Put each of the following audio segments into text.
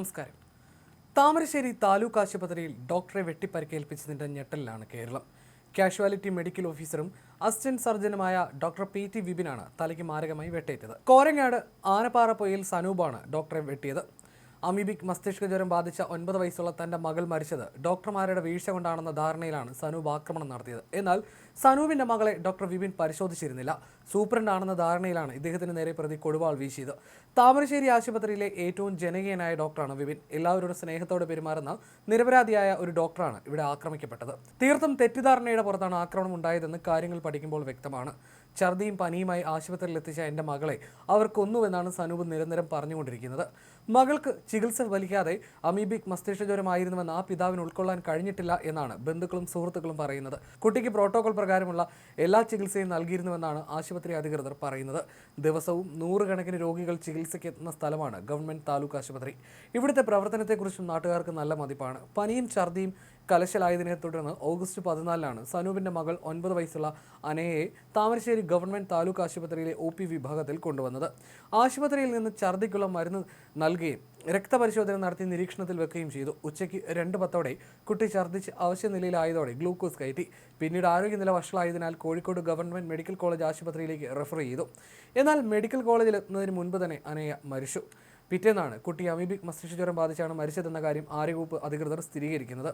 നമസ്കാരം. താമരശ്ശേരി താലൂക്ക് ആശുപത്രിയിൽ ഡോക്ടറെ വെട്ടിപ്പരിക്കേൽപ്പിച്ചതിന്റെ ഞെട്ടലിലാണ് കേരളം. കാഷ്വാലിറ്റി മെഡിക്കൽ ഓഫീസറും അസിസ്റ്റന്റ് സർജനുമായ ഡോക്ടർ പി ടി വിപിനാണ് തലയ്ക്ക് മാരകമായി വെട്ടേറ്റത്. കോരങ്ങാട് ആനപ്പാറപ്പൊയിൽ സനൂപാണ് ഡോക്ടറെ വെട്ടിയത്. അമീബിക് മസ്തിഷ്ക ജ്വരം ബാധിച്ച ഒൻപത് വയസ്സുള്ള തന്റെ മകൾ മരിച്ചത്. ഡോക്ടർമാരുടെ വീഴ്ച കൊണ്ടാണെന്ന ധാരണയിലാണ് സനൂപ് ആക്രമണം നടത്തിയത്. എന്നാൽ സനൂവിന്റെ മകളെ ഡോക്ടർ വിപിൻ പരിശോധിച്ചിരുന്നില്ല. സൂപ്രണ്ടാണെന്ന ധാരണയിലാണ് ഇദ്ദേഹത്തിന് നേരെ പ്രതി കൊടുവാൾ വീശിയത്. താമരശ്ശേരി ആശുപത്രിയിലെ ഏറ്റവും ജനകീയനായ ഡോക്ടറാണ് വിപിൻ. എല്ലാവരോടും സ്നേഹത്തോടെ പെരുമാറുന്ന നിരപരാധിയായ ഒരു ഡോക്ടറാണ് ഇവിടെ ആക്രമിക്കപ്പെട്ടത്. തീർത്തും തെറ്റിദ്ധാരണയുടെ പുറത്താണ് ആക്രമണം ഉണ്ടായതെന്ന് കാര്യങ്ങൾ പഠിക്കുമ്പോൾ വ്യക്തമാണ്. ഛർദിയും പനിയുമായി ആശുപത്രിയിൽ എത്തിച്ച എന്റെ മകളെ അവർ കൊന്നുവെന്നാണ് സനൂപ് നിരന്തരം പറഞ്ഞുകൊണ്ടിരിക്കുന്നത്. മകൾക്ക് ചികിത്സ വലിക്കാതെ അമീബിക് മസ്തിഷ്ക ജ്വരമായിരുന്നുവെന്ന് ആ പിതാവിന് ഉൾക്കൊള്ളാൻ കഴിഞ്ഞിട്ടില്ല എന്നാണ് ബന്ധുക്കളും സുഹൃത്തുക്കളും പറയുന്നത്. കുട്ടിക്ക് പ്രോട്ടോകോൾ പ്രകാരമുള്ള എല്ലാ ചികിത്സയും നൽകിയിരുന്നുവെന്നാണ് ആശുപത്രി അധികൃതർ പറയുന്നത്. ദിവസവും നൂറുകണക്കിന് രോഗികൾ ചികിത്സിക്കുന്ന സ്ഥലമാണ് ഗവൺമെന്റ് താലൂക്ക് ആശുപത്രി. ഇവിടുത്തെ പ്രവർത്തനത്തെക്കുറിച്ചും നാട്ടുകാർക്ക് നല്ല മതിപ്പാണ്. പനിയും ഛർദിയും കലശലായതിനെ തുടർന്ന് ഓഗസ്റ്റ് പതിനാലിനാണ് സനൂപിന്റെ മകൾ ഒൻപത് വയസ്സുള്ള അനയെ താമരശ്ശേരി ഗവൺമെന്റ് താലൂക്ക് ആശുപത്രിയിലെ ഒ പി വിഭാഗത്തിൽ കൊണ്ടുവന്നത്. ആശുപത്രിയിൽ നിന്ന് ഛർദിക്കുള്ള മരുന്ന് നൽകുകയും രക്തപരിശോധന നടത്തി നിരീക്ഷണത്തിൽ വെക്കുകയും ചെയ്തു. ഉച്ചയ്ക്ക് രണ്ട് പത്തോടെ കുട്ടി ഛർദ്ദിച്ച് അവശ്യനിലയിലായതോടെ ഗ്ലൂക്കോസ് കയറ്റി. പിന്നീട് ആരോഗ്യനില വഷളായതിനാൽ കോഴിക്കോട് ഗവൺമെന്റ് മെഡിക്കൽ കോളേജ് ആശുപത്രിയിലേക്ക് റെഫർ ചെയ്തു. എന്നാൽ മെഡിക്കൽ കോളേജിൽ എത്തുന്നതിന് മുൻപ് തന്നെ അനയ മരിച്ചു. പിറ്റേന്നാണ് കുട്ടി അമീബിക് മസ്തിഷ്ക ജ്വരം ബാധിച്ചാണ് മരിച്ചതെന്ന കാര്യം ആരോഗ്യവകുപ്പ് അധികൃതർ സ്ഥിരീകരിക്കുന്നത്.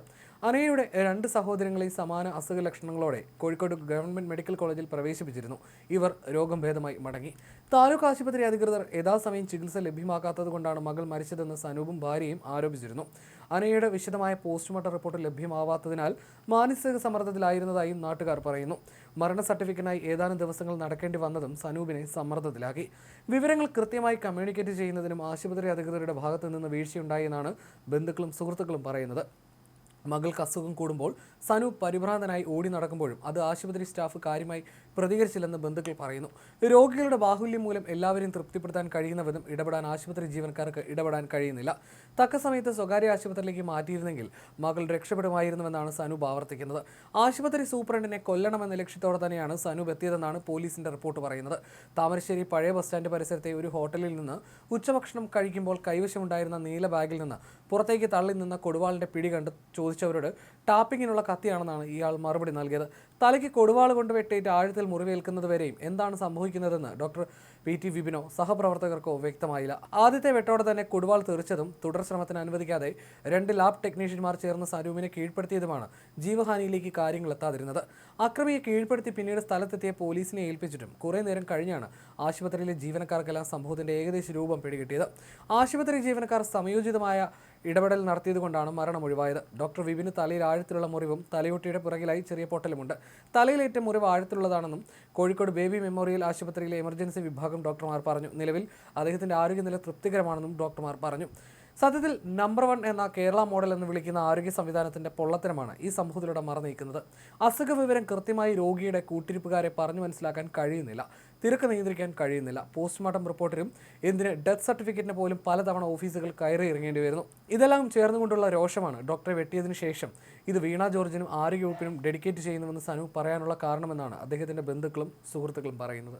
അനയുടെ രണ്ട് സഹോദരങ്ങളെയും സമാന അസുഖ ലക്ഷണങ്ങളോടെ കോഴിക്കോട് ഗവൺമെന്റ് മെഡിക്കൽ കോളേജിൽ പ്രവേശിപ്പിച്ചിരുന്നു. ഇവർ രോഗം ഭേദമായി മടങ്ങി. താലൂക്ക് ആശുപത്രി അധികൃതർ യഥാസമയം ചികിത്സ ലഭ്യമാക്കാത്തത് കൊണ്ടാണ് മകൾ മരിച്ചതെന്ന് സനൂപും ഭാര്യയും ആരോപിച്ചിരുന്നു. അനയുടെ വിശദമായ പോസ്റ്റ്മോർട്ടം റിപ്പോർട്ട് ലഭ്യമാവാത്തതിനാൽ മാനസിക സമ്മർദ്ദത്തിലായിരുന്നതായും നാട്ടുകാർ പറയുന്നു. മരണ സർട്ടിഫിക്കറ്റിനായി ഏതാനും ദിവസങ്ങൾ നടക്കേണ്ടി വന്നതും സനൂപിനെ സമ്മർദ്ദത്തിലാക്കി. വിവരങ്ങൾ കൃത്യമായി കമ്മ്യൂണിക്കേറ്റ് ചെയ്യുന്നതിനും ആശുപത്രി അധികൃതരുടെ ഭാഗത്തു നിന്ന് വീഴ്ചയുണ്ടായെന്നാണ് ബന്ധുക്കളും സുഹൃത്തുക്കളും പറയുന്നത്. മകൾക്ക് അസുഖം കൂടുമ്പോൾ സനു പരിഭ്രാന്തനായി ഓടി നടക്കുമ്പോഴും അത് ആശുപത്രി സ്റ്റാഫ് കാര്യമായി പ്രതികരിച്ചില്ലെന്ന് ബന്ധുക്കൾ പറയുന്നു. രോഗികളുടെ ബാഹുല്യം മൂലം എല്ലാവരെയും തൃപ്തിപ്പെടുത്താൻ കഴിയുന്ന വിധം ഇടപെടാൻ ആശുപത്രി ജീവനക്കാർക്ക് ഇടപെടാൻ കഴിയുന്നില്ല. തക്ക സമയത്ത് സ്വകാര്യ ആശുപത്രിയിലേക്ക് മാറ്റിയിരുന്നെങ്കിൽ മകൾ രക്ഷപ്പെടുമായിരുന്നുവെന്നാണ് സനു ആവർത്തിക്കുന്നത്. ആശുപത്രി സൂപ്രണ്ടിനെ കൊല്ലണമെന്ന ലക്ഷ്യത്തോടെ തന്നെയാണ് സനു എത്തിയതെന്നാണ് പോലീസിന്റെ റിപ്പോർട്ട് പറയുന്നത്. താമരശ്ശേരി പഴയ ബസ് സ്റ്റാൻഡ് പരിസരത്തെ ഒരു ഹോട്ടലിൽ നിന്ന് ഉച്ചഭക്ഷണം കഴിക്കുമ്പോൾ കൈവശമുണ്ടായിരുന്ന നീല ബാഗിൽ നിന്ന് പുറത്തേക്ക് തള്ളി നിന്ന കൊടുവാളിന്റെ പിടി കണ്ട് ചോദിച്ചവരോട് ടാപ്പിങ്ങിനുള്ള കത്തിയാണെന്നാണ് ഇയാൾ മറുപടി നൽകിയത്. തലയ്ക്ക് കൊടുവാൾ കൊണ്ട് വെട്ടേറ്റ് ആഴത്തിൽ മുറിവേൽക്കുന്നത് വരെയും എന്താണ് സംഭവിക്കുന്നതെന്ന് ഡോക്ടർ പി ടി വിപിനോ സഹപ്രവർത്തകർക്കോ വ്യക്തമായില്ല. ആദ്യത്തെ വെട്ടോടെ തന്നെ കൊടുവാൾ തെറിച്ചതും തുടർ ശ്രമത്തിന് അനുവദിക്കാതെ രണ്ട് ലാബ് ടെക്നീഷ്യന്മാർ ചേർന്ന് സരൂപിനെ കീഴ്പ്പെടുത്തിയതുമാണ് ജീവഹാനിയിലേക്ക് കാര്യങ്ങൾ എത്താതിരുന്നത്. അക്രമിയെ കീഴ്പ്പെടുത്തി പിന്നീട് സ്ഥലത്തെത്തിയ പോലീസിനെ ഏൽപ്പിച്ചിട്ടും കുറേ നേരം കഴിഞ്ഞാണ് ആശുപത്രിയിലെ ജീവനക്കാർക്കെല്ലാം സംഭവത്തിന്റെ ഏകദേശ രൂപം പിടികിട്ടിയത്. ആശുപത്രി ജീവനക്കാർ സമയോചിതമായ ഇടപെടൽ നടത്തിയതുകൊണ്ടാണ് മരണം ഒഴിവായത്. ഡോക്ടർ വിപിന് തലയിൽ ആഴത്തിലുള്ള മുറിവും തലയോട്ടിയുടെ പുറകിലായി ചെറിയ പൊട്ടലുമുണ്ട്. തലയിലേറ്റ മുറിവ് ആഴത്തിലുള്ളതാണെന്നും കോഴിക്കോട് ബേബി മെമ്മോറിയൽ ആശുപത്രിയിലെ എമർജൻസി വിഭാഗം ഡോക്ടർമാർ പറഞ്ഞു. നിലവിൽ അദ്ദേഹത്തിന്റെ ആരോഗ്യനില തൃപ്തികരമാണെന്നും ഡോക്ടർമാർ പറഞ്ഞു. സത്യത്തിൽ നമ്പർ വൺ എന്ന കേരള മോഡൽ എന്ന് വിളിക്കുന്ന ആരോഗ്യ സംവിധാനത്തിന്റെ പൊള്ളത്തരമാണ് ഈ സംഭവത്തിലൂടെ മറന്നീക്കുന്നത് അസുഖ വിവരം കൃത്യമായി രോഗിയുടെ കൂട്ടിരിപ്പുകാരെ പറഞ്ഞു മനസ്സിലാക്കാൻ കഴിയുന്നില്ല തിരക്ക് നിയന്ത്രിക്കാൻ കഴിയുന്നില്ല. പോസ്റ്റ്മോർട്ടം റിപ്പോർട്ടിനും എന്തിന് ഡെത്ത് സർട്ടിഫിക്കറ്റിന് പോലും പലതവണ ഓഫീസുകൾ കയറി ഇറങ്ങേണ്ടി വരുന്നു. ഇതെല്ലാം ചേർന്നുകൊണ്ടുള്ള രോഷമാണ്. ഡോക്ടറെ വെട്ടിയതിനു ശേഷം ഇത് വീണ ജോർജിനും ആരോഗ്യവകുപ്പിനും ഡെഡിക്കേറ്റ് ചെയ്യുന്നുവെന്ന് സനു പറയാനുള്ള കാരണമെന്നാണ് അദ്ദേഹത്തിന്റെ ബന്ധുക്കളും സുഹൃത്തുക്കളും പറയുന്നത്.